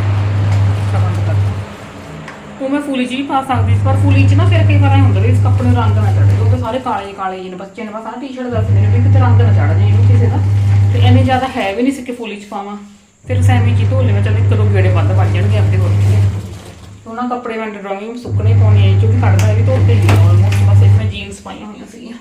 ਉਹ ਮੈਂ ਫੂਲੀ ਚ ਵੀ ਪਾ ਸਕਦੀ ਸੀ, ਪਰ ਫੂਲੀ ਚ ਨਾ ਫਿਰ ਕਈ ਵਾਰ ਹੁੰਦਾ ਵੀ ਇਸ ਕੱਪੜੇ ਨੂੰ ਰੰਗ ਨਾ ਚੜੇ ਕਿਉਂਕਿ ਸਾਰੇ ਕਾਲੇ ਕਾਲੇ ਜਿਹੇ ਨੇ, ਬੱਚੇ ਨੇ, ਬਸ ਆਹ ਟੀ-ਸ਼ਰਟ ਦੱਸਦੇ ਨੇ ਵੀ ਕਿਤੇ ਰੰਗ ਨਾ ਚੜ ਜਾਏ ਇਹਨੂੰ ਕਿਸੇ ਦਾ ਤੇ ਇੰਨੇ ਜ਼ਿਆਦਾ ਹੈ ਵੀ ਨਹੀਂ ਸੀ ਕਿ ਫੂਲੀ ਚ ਪਾਵਾਂ। ਫਿਰ ਸੈਮੀ ਜੀ ਧੋ ਲਿਆ ਚੱਲ ਇੱਕ ਦੋ ਗੇੜੇ ਵੱਧ ਵੱਜ ਜਾਣਗੇ ਆਪਦੇ ਹੋਰ ਕੀ ਉਹਨਾਂ ਕੱਪੜੇ ਮੈਂ ਡਰਾਇੰਗ ਸੁੱਕਣੇ ਪਾਉਣੇ ਆ ਜੋ ਕੱਢਦਾ ਵੀ ਧੋਤੇ ਹੀ ਆਲਮੋਸਟ ਬਸ ਪਾਈਆਂ ਹੋਈਆਂ ਸੀਗੀਆਂ।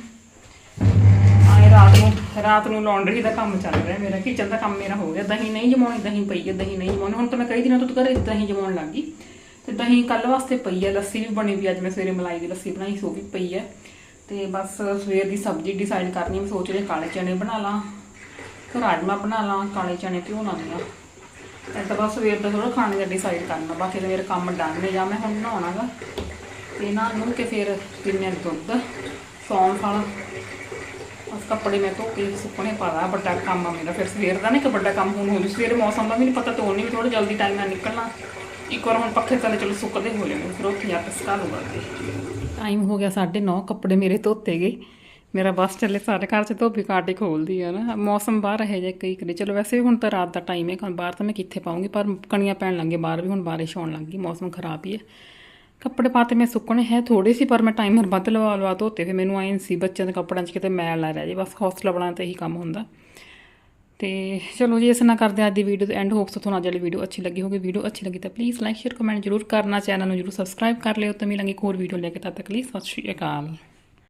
ਆਏ ਰਾਤ ਨੂੰ ਰਾਤ ਨੂੰ ਲਾਂਡਰੀ ਦਾ ਕੰਮ ਚੱਲ ਰਿਹਾ ਮੇਰਾ ਕਿਚਨ ਦਾ ਕੰਮ ਮੇਰਾ ਹੋ ਗਿਆ। ਦਹੀਂ ਨਹੀਂ ਜਮਾਉਣੀ, ਦਹੀਂ ਪਈ ਹੈ ਦਹੀਂ ਨਹੀਂ ਜਮਾਉਣੀ। ਹੁਣ ਤਾਂ ਮੈਂ ਕਈ ਦਿਨਾਂ ਤੋਂ ਘਰੇ ਦਹੀਂ ਜਮਾਉਣ ਲੱਗ ਗਈ। ਤੇ ਦਹੀਂ ਕੱਲ ਵਾਸਤੇ ਪਈ ਹੈ ਲੱਸੀ ਵੀ ਬਣੀ ਵੀ, ਅੱਜ ਮੈਂ ਸਵੇਰੇ ਮਲਾਈ ਦੀ ਲੱਸੀ ਬਣਾਈ ਸੋ ਵੀ ਪਈ ਹੈ ਤੇ ਬਸ ਸਵੇਰ ਦੀ ਸਬਜ਼ੀ ਡਿਸਾਈਡ ਕਰਨੀ, ਮੈਂ ਸੋਚ ਰਹੀ ਕਾਲੇ ਚਨੇ ਬਣਾ ਲਾਂ ਕਿ ਰਾਜਮਾ ਬਣਾ ਲਾਂ, ਕਾਲੇ ਚਨੇ ਭਿਓ ਲਾਂਗੀ ਤਾਂ ਬਸ ਸਵੇਰ ਦਾ ਥੋੜਾ ਖਾਣੇ ਦਾ ਡਿਸਾਈਡ ਕਰਨਾ, ਬਾਕੀ ਤਾਂ ਕੰਮ ਡਨ ਨੇ ਜਾਂ ਮੈਂ ਹੁਣ ਬਣਾਉਣਾਗਾ ਤੇ ਨਾ ਨੂੰ ਕੇ ਫਿਰ ਪੀਨੇ ਆ ਦੁੱਧ ਸੌਂਫ ਵਾਲਾ ਬਸ ਕੱਪੜੇ ਮੈਂ ਧੋ ਕੇ ਸੁੱਕਣੇ ਪਾ ਲਾ, ਵੱਡਾ ਕੰਮ ਆ ਮੇਰਾ। ਫਿਰ ਸਵੇਰ ਦਾ ਨਾ ਇੱਕ ਵੱਡਾ ਕੰਮ ਹੁਣ ਹੋ ਜੂ। ਸਵੇਰੇ ਮੌਸਮ ਦਾ ਵੀ ਨਹੀਂ ਪਤਾ ਤੋੜਨੀ ਵੀ ਥੋੜਾ ਜਲਦੀ ਟਾਈਮ ਨਾਲ ਨਿਕਲਣਾ। ਇੱਕ ਵਾਰ ਹੁਣ ਪੱਖੇ ਥੱਲੇ ਚਲੋ ਸੁੱਕਦੇ ਹੋ ਜਾਣਗੇ ਫਿਰ ਉੱਥੇ ਜਾ ਕੇ ਸੁਕਾ ਲੂਗਾ ਟਾਈਮ ਹੋ ਗਿਆ 9:30 ਕੱਪੜੇ ਮੇਰੇ ਧੋਤੇ ਗਏ। ਮੇਰਾ ਬਸ ਚੱਲੇ ਸਾਰੇ ਘਰ ਚ ਧੋਬੀ ਕਾਟੇ ਖੋਲਦੀ ਆ ਨਾ। ਮੌਸਮ ਬਾਹਰ ਹੈ ਜੇ ਕਈ ਕਰੇ ਚਲੋ ਵੈਸੇ ਵੀ ਹੁਣ ਤਾਂ ਰਾਤ ਦਾ ਟਾਈਮ ਹੈ, ਬਾਹਰ ਤਾਂ ਮੈਂ ਕਿੱਥੇ ਪਾਉਂਗੀ ਪਰ ਕਣੀਆਂ ਪੈਣ ਲੱਗੇ ਬਾਹਰ ਵੀ ਹੁਣ ਬਾਰਿਸ਼ ਆਉਣ ਲੱਗੀ ਮੌਸਮ ਖਰਾਬ ਹੀ ਹੈ। ਕੱਪੜੇ ਪਾਤੇ ਮੈਂ ਸੁੱਕਣੇ ਹੈ ਥੋੜੇ ਸੀ, ਪਰ ਮੈਂ ਟਾਈਮਰ ਵੱਧ ਲਵਾ ਲਵਾ ਧੋਤੇ, ਫਿਰ ਮੈਨੂੰ ਆਏ ਸੀ ਬੱਚਿਆਂ ਦੇ ਕੱਪੜਿਆਂ 'ਚ ਕਿਤੇ ਮੈਲ ਨਾ ਰਹਿ ਜੇ ਬਸ ਹੌਸਲਾ ਬਣਾਉਣ ਤੇ ਇਹੀ ਕੰਮ ਹੁੰਦਾ। ਤੇ ਚਲੋ ਜੀ, ਇਸ ਨਾਲ ਕਰਦੇ ਹਾਂ ਅੱਜ ਦੀ ਵੀਡੀਓ ਦੇ ਐਂਡ ਹੋਪਸ ਤੁਹਾਨੂੰ ਅੱਜ ਵਾਲੀ ਵੀਡੀਓ ਅੱਛੀ ਲੱਗੀ ਹੋਵੇ ਵੀਡੀਓ ਅੱਛੀ ਲੱਗੀ ਤਾਂ ਪਲੀਜ਼ ਲਾਈਕ ਸ਼ੇਅਰ ਕਮੈਂਟ ਜ਼ਰੂਰ ਕਰਨਾ ਚੈਨਲ ਨੂੰ ਜ਼ਰੂਰ ਸਬਸਕ੍ਰਾਈਬ ਕਰ ਲਿਓ ਤਾਂ ਮਿਲਾਂਗੇ ਇੱਕ ਹੋਰ ਵੀਡੀਓ ਲੈ ਕੇ, ਤਦ ਤੱਕ ਲਈ ਸਤਿ ਸ਼੍ਰੀ ਅਕਾਲ।